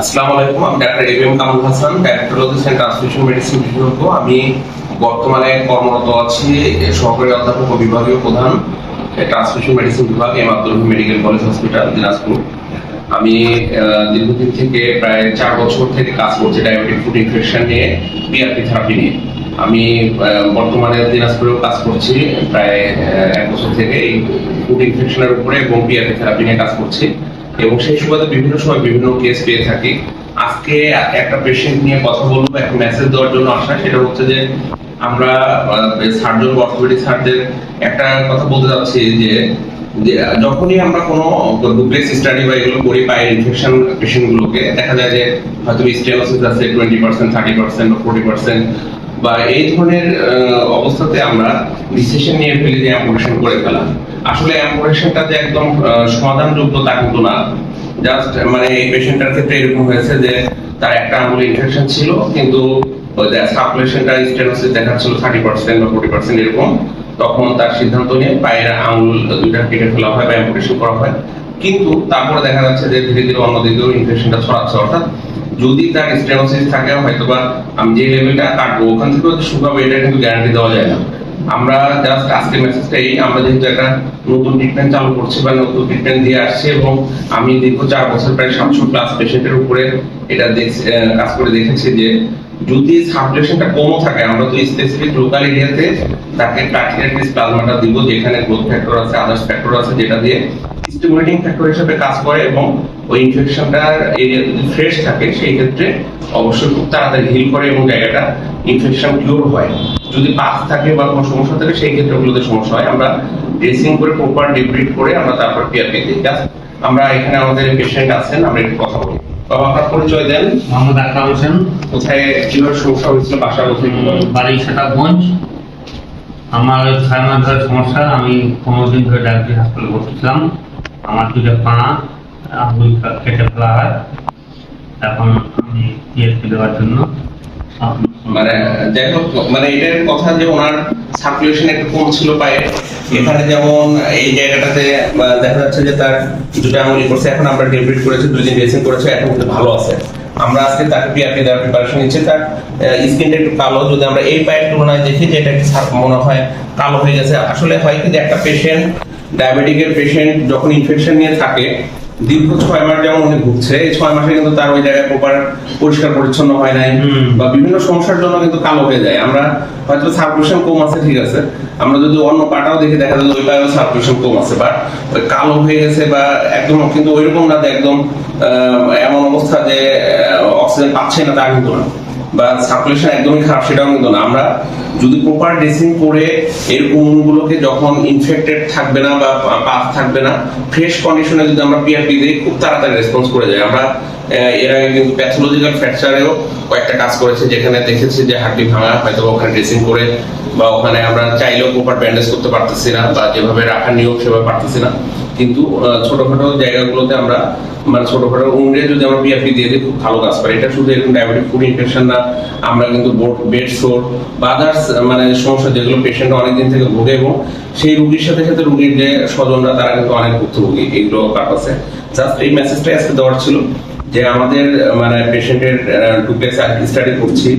আসসালামু আলাইকুম, আমি doctor A B M Kamrul Hasan diabetologist and transmission medicine বিশেষজ্ঞ। আমি বর্তমানে কর্মরত আছি সহকারী অধ্যাপক বিভাগীয় প্রধান ট্রান্সমিশন মেডিসিন বিভাগ, M Abdul medical college hospital Dinajpur. আমি দীর্ঘদিন থেকে প্রায় চার বছর থেকে কাজ করছি ডায়াবেটিক ফুড ইনফেকশন নিয়ে পিআরপি থেরাপি নিয়ে। আমি বর্তমানে দিনাজপুরেও কাজ করছি, প্রায় এক বছর থেকে এই ফুড ইনফেকশনের উপরে এবং থেরাপি নিয়ে কাজ করছি। এবং সেই সুবাদে বিভিন্ন সময় বিভিন্ন কেস পেয়ে থাকি। আজকে একটা পেশেন্ট নিয়ে কথা বলব, একটা মেসেজ দেওয়ার জন্য আসা, সেটা হচ্ছে যে আমরা সার্জন অর্থোপেডিক সার্জের একটা কথা বলতে যাচ্ছি যে যখনই আমরা কোনো ডুপ্লেক্স স্টাডি বা এগুলো করি পায়ের ইনফেকশন পেশেন্ট গুলোকে, দেখা যায় যে হয়তো স্টেনোসিস আছে টোয়েন্টি পার্সেন্ট থার্টি পার্সেন্ট বা ফোর্টি পার্সেন্ট বা এই ধরনের অবস্থাতে আমরা ডিসিশন নিয়ে ফেলি যে অ্যাম্পুটেশন করে ফেলা আসলে অ্যাম্পুটেশনটা যে একদম সমাধানযোগ্য তা কিন্তু না। জাস্ট মানে এই পেশেন্টটার ক্ষেত্রে এরকম হয়েছে যে তার একটা আঙুলে ইনফেকশন ছিল, কিন্তু ওই যে সার্কুলেশনটা স্টেনোসিস দেখাচ্ছিল থার্টি পার্সেন্ট বা ফোর্টি পার্সেন্ট এরকম, তখন তার সিদ্ধান্ত নিয়ে পায়ের আঙুল দুইটা কেটে ফেলা হয় বা অ্যাম্পুটেশন করা হয়। কিন্তু তারপরে দেখা যাচ্ছে যে ধীরে ধীরে অন্যদিকেও ইনফেকশনটা ছড়াচ্ছে। অর্থাৎ যদি তার স্টেনোসিস থাকে, হয়তোবা আমি যে লেভেলটা কাটবো, ওখান থেকেও যে শুকাবো, এটা কিন্তু গ্যারান্টি দেওয়া যায় না। আমরা জাস্ট আজকে মেসেজটা এই, আমরা যেহেতু একটা নতুন ট্রিটমেন্ট চালু করছি বা নতুন ট্রিটমেন্ট দিয়ে আসছে এবং আমি দীর্ঘ চার বছর প্রায় সাতশো প্লাস পেশেন্টের উপরে এটা কাজ করে দেখেছি যে যদি সার্কুলেশনটা কমও থাকে, আমরা তো স্পেসিফিক লোকাল এরিয়াতে তাকে প্লাটিনাইটিস প্লাজমাটা দিব, যেখানে গ্রোথ ফ্যাক্টর আছে আদার্স ফ্যাক্টর আছে, যেটা দিয়ে স্টিমুলেটিং ফ্যাক্টর হিসেবে কাজ করে এবং ওই ইনফেকশনটার এরিয়া যদি ফ্রেশ থাকে, সেই ক্ষেত্রে অবশ্যই খুব তাড়াতাড়ি হিল করে এবং জায়গাটা ইনফেকশন কিউর হয়। যদি পাস থাকে বা কোনো সমস্যা থাকে, সেই ক্ষেত্রে ওগুলোতে সমস্যা হয়। আমরা ড্রেসিং করে প্রপার ডিব্রিড করে আমরা তারপর পিআরপি দিই Just আমরা এখানে আমাদের পেশেন্ট আছেন, আমরা একটু কথা বলি। বাবা আপনার পরিচয় দেন। মোহাম্মদ আকরাম হোসেন। কোথায় কীভাবে সমস্যা হয়েছিল বাসা কোথায় বাড়ি সেটাগঞ্জ আমার ছয় মাস ধরে সমস্যা আমি পনেরো দিন ধরে ডায়াবেটিস হাসপাতালে ভর্তি ছিলাম আমার দুটো পা আঙুল কেটে ফেলা হয়। এখন আমি পিএসপি দেওয়ার জন্য। মানে যাই হোক মানে এটার কথা যে ওনার সার্কুলেশন একটু কম ছিল পায়ে। এখানে যেমন এই জায়গাটাতে দেখা যাচ্ছে যে তার দুটো আঙুলি করছে এখন আমরা ডেবিট করেছি, দুই দিন ড্রেসিং করেছে, এখন কিন্তু ভালো আছে। আমরা আজকে তাকে পিআরপি দেওয়ার প্রিপারেশন নিচ্ছি। তার স্কিনটা একটু কালো, যদি আমরা এই পায়ের তুলনায় দেখি যে এটা একটু মনে হয় কালো হয়ে গেছে। আসলে হয় কি যে একটা পেশেন্ট ডায়াবেটিকের পেশেন্ট যখন ইনফেকশন নিয়ে থাকে দীর্ঘ ছয় মাস যেমন উনি ভুগছে এই ছয় মাসে কিন্তু তার ওই জায়গায় প্রপার পরিষ্কার পরিচ্ছন্ন হয় নাই বা বিভিন্ন সমস্যার জন্য কিন্তু কালো হয়ে যায়। আমরা হয়তো সার্কুলেশন কম আছে ঠিক আছে। আমরা যদি অন্য পাটাও দেখে দেখা যায় ওই পায়েও সার্কুলেশন কম আছে। বা ওই কালো হয়ে গেছে বা একদম কিন্তু ওইরকম না যে একদম আহ, এমন অবস্থা যে অক্সিজেন পাচ্ছে না তা কিন্তু না বা সার্কুলেশন একদমই খারাপ, সেটাও কিন্তু না। আমরা যদি প্রপার ড্রেসিং করে এর উমগুলোকে যখন ইনফেক্টেড থাকবে না বা পাস থাকবে না ফ্রেশ কন্ডিশনে যদি আমরা পিআরপি দিই খুব তাড়াতাড়ি রেসপন্স করে যায় আমরা এর আগে কিন্তু প্যাথোলজিক্যাল ফ্র্যাকচারেও কয়েকটা কাজ করেছে, যেখানে দেখেছি যে হাড্ডি ভাঙা হয়তো ওখানে ড্রেসিং করে বা ওখানে আমরা চাইলেও প্রপার ব্যান্ডেজ করতে পারতেছি না বা যেভাবে রাখার নিয়ম সেভাবে পারতেছি না। কিন্তু ছোটখাটো জায়গাগুলোতে আমরা মানে ছোটখাটো উন্ডে যদি আমরা পিআরপি দিয়ে দিই, খুব ভালো কাজ করে। এটা শুধু এরকম ডায়াবেটিক ফুড ইনফেকশন না, আমরা কিন্তু বেড সোর বা আদার্স মানে সমস্যা যেগুলো পেশেন্ট অনেকদিন থেকে ভোগে এবং সেই রুগীর সাথে সাথে রুগীর যে স্বজনরা, তারা কিন্তু অনেক ভুক্তভোগী এইগুলো কাটাচ্ছে জাস্ট এই মেসেজটাই আজকে দেওয়ার ছিল যে আমাদের মানে পেশেন্টের ডুপ্লেক্স স্টাডি করছি।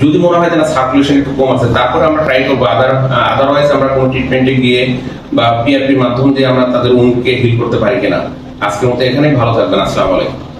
যদি মনে হয় না সার্কুলেশন একটু কম আছে, তারপরে আমরা ট্রাই করব। আদার আদারওয়াইজ আমরা কোনো ট্রিটমেন্টে গিয়ে বা পিআরপির মাধ্যম দিয়ে আমরা তাদের উনকে হিল করতে পারি কিনা। আজকের মতো এখানেই ভালো থাকবেন। আসসালামু আলাইকুম।